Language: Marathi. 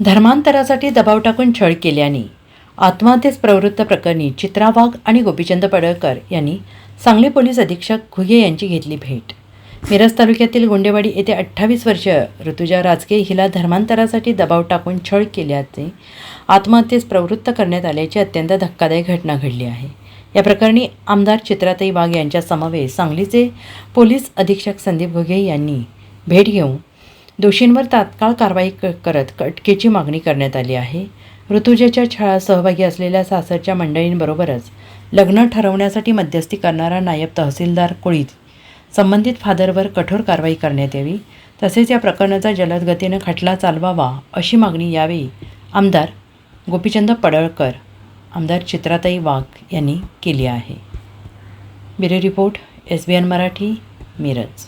धर्मांतरासाठी दबाव टाकून छळ केल्याने आत्महत्येस प्रवृत्त प्रकरणी चित्रा वाघ आणि गोपीचंद पडळकर यांनी सांगली पोलीस अधीक्षक घुगे यांची घेतली भेट. मिरज तालुक्यातील गुंडेवाडी येथे अठ्ठावीस वर्ष ऋतुजा राजके हिला धर्मांतरासाठी दबाव टाकून छळ केल्याचे आत्महत्येस प्रवृत्त करण्यात आल्याची अत्यंत धक्कादायक घटना घडली आहे. या प्रकरणी आमदार चित्राताई वाघ यांच्या समवेत सांगलीचे पोलीस अधीक्षक संदीप घुगे यांनी भेट घेऊन दोषींवर तात्काळ कारवाई क करत अटकेची मागणी करण्यात आली आहे. ऋतुजेच्या छळात सहभागी असलेल्या सासरच्या मंडळींबरोबरच लग्न ठरवण्यासाठी मध्यस्थी करणारा नायब तहसीलदार कुळीत संबंधित फादरवर कठोर कारवाई करण्यात यावी तसेच या प्रकरणाचा जलद गतीनं खटला चालवावा अशी मागणी यावेळी आमदार गोपीचंद पडळकर आमदार चित्राताई वाघ यांनी केली आहे. Bureau report S B N Marathi Miraj.